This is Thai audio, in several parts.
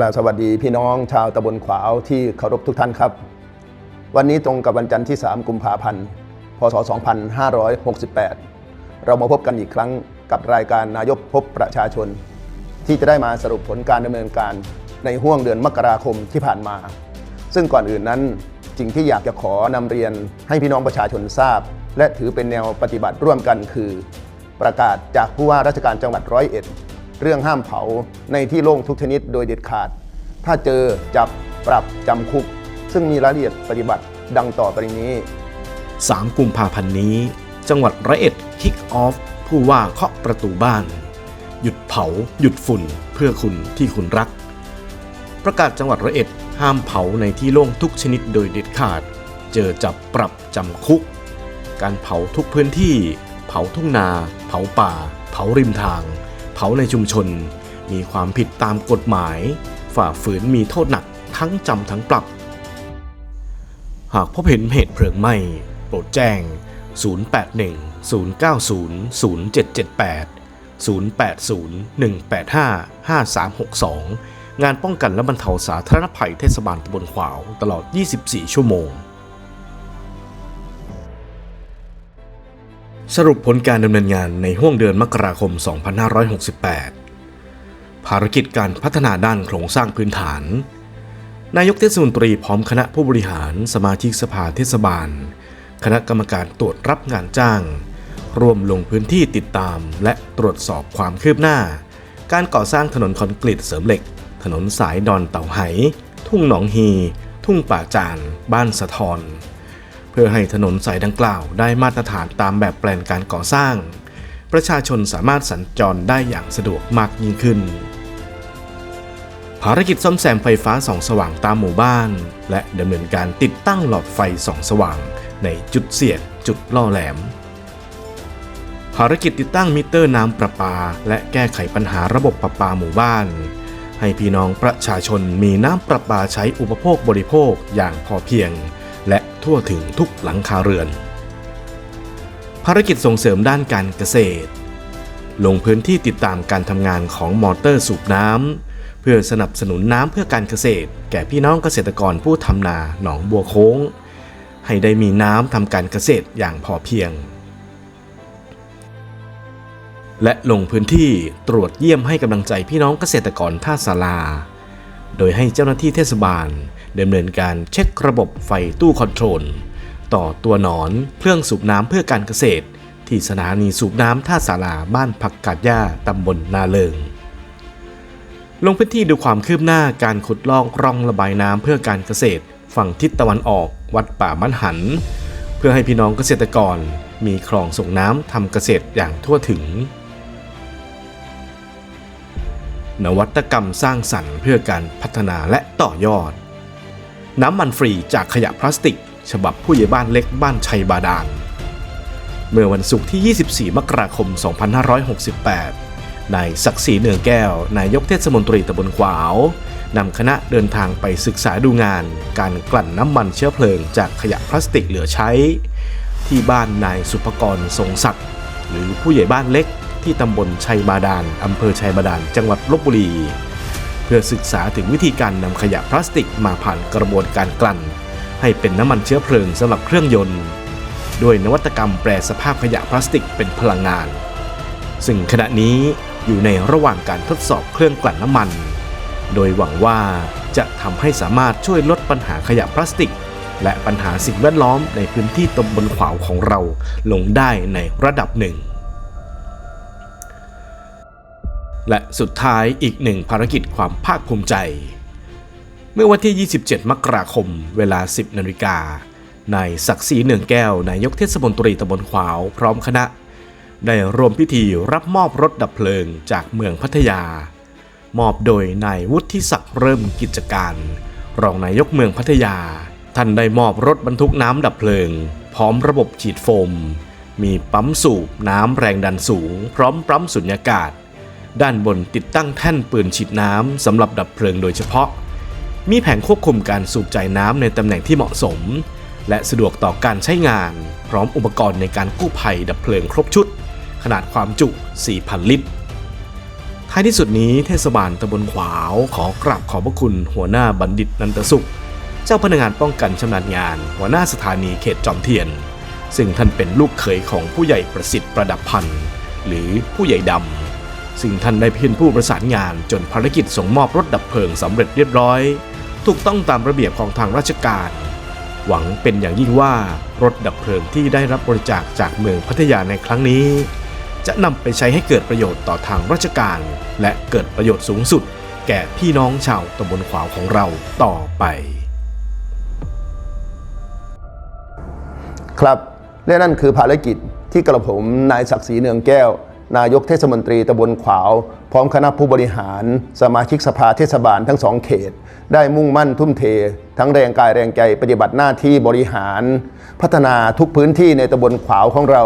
กล่าวสวัสดีพี่น้องชาวตำบลขวาวที่เคารพทุกท่านครับ วันนี้ตรงกับวันจันทร์ที่ 3 กุมภาพันธ์ พศ 2568 เรามาพบกันอีกครั้งกับรายการนายกพบประชาชน ที่จะได้มาสรุปผลการดำเนินการในห่วงเดือนมกราคมที่ผ่านมา ซึ่งก่อนอื่นนั้นสิ่งที่อยากจะขอนำเรียนให้พี่น้องประชาชนทราบ และถือเป็นแนวปฏิบัติร่วมกันคือ ประกาศจากผู้ว่าราชการจังหวัดร้อยเอ็ด เรื่องห้ามเผาในที่โล่งทุกชนิดโดยเด็ดขาด ถ้าเจอจับปรับจำคุก ซึ่งมีรายละเอียดปฏิบัติดังต่อไปนี้ 3 กุมภาพันธ์นี้ จังหวัดร้อยเอ็ดคิกออฟผู้ว่าเคาะประตูบ้าน หยุดเผา หยุดฝุ่นเพื่อคุณที่คุณรัก ประกาศจังหวัดร้อยเอ็ดห้ามเผาในที่โล่งทุกชนิดโดยเด็ดขาด เจอจับปรับจำคุก การเผาทุกพื้นที่ เผาทุ่งนา เผาป่า เผาริมทาง เผาในชุมชน มีความผิดตามกฎหมาย ฝ่าฝืนมีโทษหนักทั้งจำทั้งปรับ หากพบเห็นเหตุเพลิงไหม้โปรดแจ้ง 081 090 0778 080 185 5362 งานป้องกันและบรรเทาสาธารณภัยเทศบาลตำบลขวาวตลอด 24 ชั่วโมง สรุปผลการดำเนินงานในห่วงเดือนมกราคม 2568 ภารกิจการพัฒนาด้านโครงสร้างพื้นฐาน นายกเทศมนตรีพร้อมคณะผู้บริหารสมาชิกสภาเทศบาล คณะกรรมการตรวจรับงานจ้าง ร่วมลงพื้นที่ติดตามและตรวจสอบความคืบหน้า การก่อสร้างถนนคอนกรีตเสริมเหล็ก ถนนสายดอนเต่าไห ทุ่งหนองฮี ทุ่งป่าจาน บ้านสะทอน เพื่อให้ถนนสายดังกล่าวได้มาตรฐานตามแบบแปลนการก่อสร้าง ประชาชนสามารถสัญจรได้อย่างสะดวกมากยิ่งขึ้น ภารกิจซ่อมแซมไฟฟ้าส่องสว่างตามหมู่บ้าน และดำเนินการติดตั้งหลอดไฟส่องสว่าง ในจุดเสี่ยงจุดล่อแหลมภารกิจติดตั้งมิเตอร์น้ำประปา และแก้ไขปัญหาระบบประปาหมู่บ้าน ให้พี่น้องประชาชนมีน้ำประปาใช้อุปโภคบริโภคอย่างพอเพียง ทั่วถึงทุกหลังคาเรือน ภารกิจส่งเสริมด้านการเกษตร ลงพื้นที่ติดตามการทำงานของมอเตอร์สูบน้ำเพื่อสนับสนุนน้ำเพื่อการเกษตร แก่พี่น้องเกษตรกรผู้ทำนาหนองบัวโค้ง ให้ได้มีน้ำทำการเกษตรอย่างพอเพียงและลงพื้นที่ตรวจเยี่ยมให้กำลังใจพี่น้องเกษตรกรท่าสาราโดยให้เจ้าหน้าที่เทศบาล ดำเนินการเช็คระบบไฟตู้คอนโทรล ต่อตัวหนอนเครื่องสูบน้ำเพื่อการเกษตร ที่สถานีสูบน้ำท่าสาราบ้านผักกาดย่าตำบลนาเลิง ลงพื้นที่ดูความคืบหน้าการขุดลอกร่องระบายน้ำเพื่อการเกษตร ฝั่งทิศตะวันออกวัดป่ามันหัน เพื่อให้พี่น้องเกษตรกรมีคลองส่งน้ำทำเกษตรอย่างทั่วถึง นวัตกรรมสร้างสรรค์เพื่อการพัฒนาและต่อยอด น้ำมันฟรีจากขยะพลาสติก ฉบับผู้ใหญ่บ้านเล็กบ้านชัยบาดาล เมื่อวันศุกร์ที่ 24 มกราคม 2568 นายศักดิ์ศรีเนืองแก้ว นายกเทศมนตรีตำบลขวาวนำคณะเดินทางไปศึกษาดูงาน การกลั่นน้ำมันเชื้อเพลิงจากขยะพลาสติกเหลือใช้ ที่บ้านนายสุภกรทรงศักดิ์หรือผู้ใหญ่บ้านเล็กที่ตำบลชัยบาดาลอำเภอชัยบาดาลจังหวัดลบบุรี พื่อศึกษาถึงวิธีการนำขยะพลาสติกมาผ่านกระบวนการกลั่น ให้เป็นน้ำมันเชื้อเพลิงสำหรับเครื่องยนต์ด้วยนวัตกรรมแปรสภาพขยะพลาสติกเป็นพลังงาน ซึ่งขณะนี้อยู่ในระหว่างการทดสอบเครื่องกลั่นน้ำมัน โดยหวังว่าจะทำให้สามารถช่วยลดปัญหาขยะพลาสติก และปัญหาสิ่งแวดล้อมในพื้นที่ตำบลขวาวของเราลงได้ในระดับหนึ่ง และสุดท้ายอีกหนึ่งภารกิจความภาคภูมิใจ เมื่อวันที่ 27 มกราคม เวลา 10 นาฬิกานายศักดิ์ศรีเนืองแก้วนายกเทศมนตรีตำบลขวาวพร้อมคณะ ได้ร่วมพิธีรับมอบรถดับเพลิงจากเมืองพัทยา มอบโดยนายวุฒิศักดิ์เริ่มกิจการ รองนายกเมืองพัทยา ท่านได้มอบรถบรรทุกน้ำดับเพลิง พร้อมระบบฉีดโฟม มีปั๊มสูบน้ำแรงดันสูง พร้อมปั๊มสุญญากาศ ด้านบนติดตั้งแท่นปืนฉีดน้ำสำหรับดับเพลิงโดยเฉพาะ มีแผงควบคุมการสูบจ่ายน้ำในตำแหน่งที่เหมาะสม และสะดวกต่อการใช้งาน พร้อมอุปกรณ์ในการกู้ภัยดับเพลิงครบชุด ขนาดความจุ 4,000 ลิตรไทายที่สุดนี้เทศบาลตำบลขวาวขอกราบขอบพระคุณหัวหน้าบัณฑิตนันตสุข เจ้าพนักงานป้องกันชำนาญงาน หัวหน้าสถานีเขตจอมเทียน ซึ่งท่านเป็นลูกเขยของผู้ใหญ่ประสิทธิ์ประดับพันธ์หรือผู้ใหญ่ดำ ซึ่งท่านได้เป็นผู้ประสานงานจนภารกิจส่งมอบรถดับเพลิงสำเร็จเรียบร้อย ถูกต้องตามระเบียบของทางราชการ หวังเป็นอย่างยิ่งว่ารถดับเพลิงที่ได้รับบริจาคจากเมืองพัทยาในครั้งนี้ จะนำไปใช้ให้เกิดประโยชน์ต่อทางราชการ และเกิดประโยชน์สูงสุด แก่พี่น้องชาวตำบลขวาวของเราต่อไป ครับและนั่นคือภารกิจที่กระผมนายศักดิ์ศรีเนืองแก้ว นายกเทศมนตรีตำบลขวาว พร้อมคณะผู้บริหาร สมาชิกสภาเทศบาลทั้งสองเขต ได้มุ่งมั่นทุ่มเท ทั้งแรงกายแรงใจปฏิบัติหน้าที่บริหาร พัฒนาทุกพื้นที่ในตำบลขวาวของเรา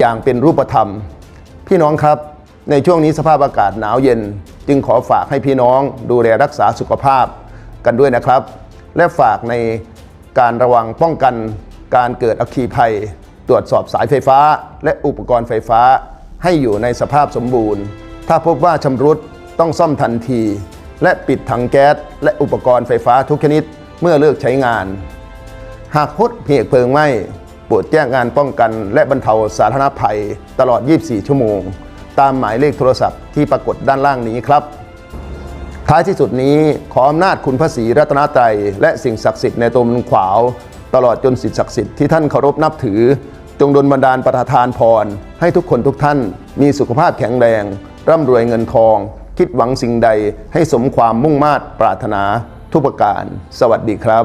อย่างเป็นรูปธรรม พี่น้องครับ ในช่วงนี้สภาพอากาศหนาวเย็น จึงขอฝากให้พี่น้องดูแลรักษาสุขภาพกันด้วยนะครับ และฝากในการระวังป้องกันการเกิดอัคคีภัย ตรวจสอบสายไฟฟ้า และอุปกรณ์ไฟฟ้า ให้อยู่ในสภาพสมบูรณ์ ถ้าพบว่าชำรุดต้องซ่อมทันที และปิดถังแก๊สและอุปกรณ์ไฟฟ้าทุกชนิดเมื่อเลิกใช้งาน หากพบเหตุเพลิงไหม้ปรดแจ้งงานป้องกัน และบรรเทาสาธารณภัยตลอด 24 ชั่วโมง ตามหมายเลขโทรศัพท์ที่ปรากฏด้านล่างนี้ครับ ท้ายที่สุดนี้ขออำนาจคุณพระศรีรัตนตรัยและสิ่งศักดิ์สิทธิ์ในตมขวาว ตลอดจนสิ่งศักดิ์สิทธิ์ที่ท่านเคารพนับถือ จงดลบันดาลประทานพร ให้ทุกคนทุกท่าน มีสุขภาพแข็งแรง ร่ำรวยเงินทอง คิดหวังสิ่งใดให้สมความมุ่งมา่ปรารถนาทุกประการ สวัสดีครับ